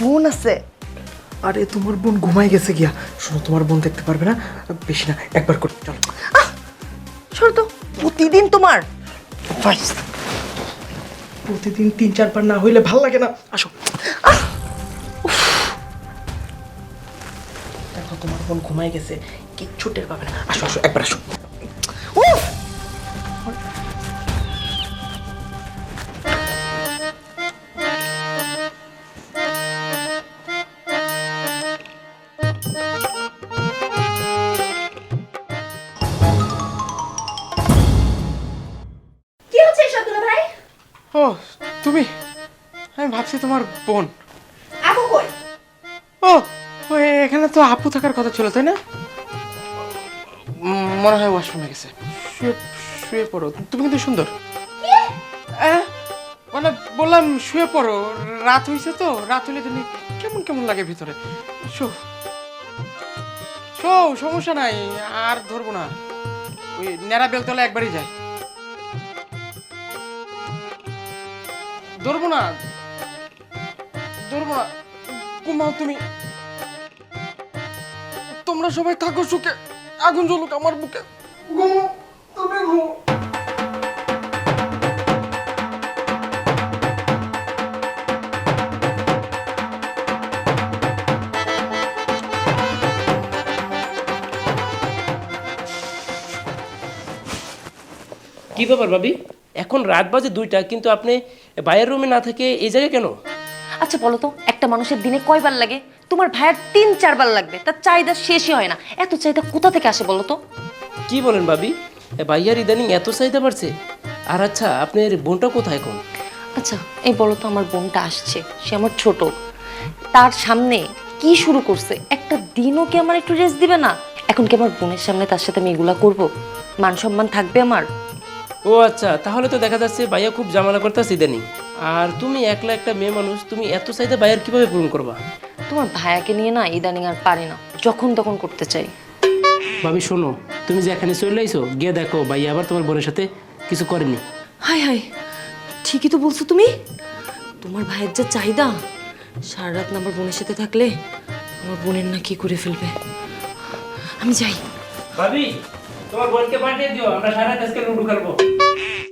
বোন আছে। আরে তোমার বোন ঘুমাই গেছে গিয়া। শোনো তোমার বোন দেখতে পারবে না? বেশি না একবার করে চলো। সর তো প্রতিদিন তোমার। প্রতিদিন তিন চারবার না হইলে ভালো লাগে না। আসো। দেখো তোমার বোন ঘুমাই গেছে কিচ্ছু টের পাবে না। আসো আসো একবার আসো। ও তুমি? আমি ভাবছি তোমার বোন। আপু কই? ও এখানে তো আপু থাকার কথা ছিল তাই না? মনে হয় ওয়াশরুমে গেছে। শুয়ে শুয়ে পড়ো। তুমি কিন্তু সুন্দর। মানে বললাম শুয়ে পড়ো। রাত হয়েছে তো রাত হলে তুমি কেমন কেমন লাগে ভিতরে? শো। শো সমস্যা নাই আর ধরবো না। ওই নেড়া বেলতলা একবারই যায় ধরবো না। ধরবো না। ঘুমাও তুমি। তোমরা সবাই থাকো সুখে। আগুন জ্বলুক আমার বুকে। ঘুমো তুমি ঘুমো। কি ব্যাপার ভাবি? এখন রাত বাজে দুইটা কিন্তু আপনি বাইরের রুমে না থেকে এই জায়গায় কেন? আচ্ছা বলো তো একটা মানুষের দিনে কয়বার লাগে? তোমার ভাইয়ের তিন চারবার লাগবে তার চাহিদা শেষই হয় না। এত চাহিদা কোথা থেকে আসে বলো তো? কি বলেন ভাবি? ভাইয়ার ইদানিং এত চাহিদা বাড়ছে। আর আচ্ছা আপনার বোনটা কোথায় এখন? আচ্ছা এই বলো তো আমার বোনটা আসছে সে আমার ছোট। তার সামনে কি শুরু করছে? একটা দিনও কি আমার একটু রেস্ট দিবে না? এখন কি আমার বোনের সামনে তার সাথে আমি এগুলা করব? মান সম্মান থাকবে আমার? ও আচ্ছা তাহলে তো দেখা যাচ্ছে ভাইয়া খুব জামালা করতেছে ইদানিং। আর তুমি একলা একটা মেয়ে মানুষ তুমি এত চাহিদা ভাইয়ার কীভাবে পূরণ করবা? তোমার ভাইয়াকে নিয়ে না ইদানিং আর পারি না যখন তখন করতে চাই। ভাবি শোনো তুমি যে এখানে চলে আইছো গিয়ে দেখো ভাইয়া আবার তোমার বোনের সাথে কিছু করেনি। হাই হাই ঠিকই তো বলছো তুমি। তোমার ভাইয়ের যা চাহিদা সারা রাত না আমার বোনের সাথে থাকলে আমার বোনের না কি করে ফেলবে? আমি যাই। ভাবি তোমার বোনকে পাঠিয়ে দিও আমরা সারা আজকে লুডু খেলবো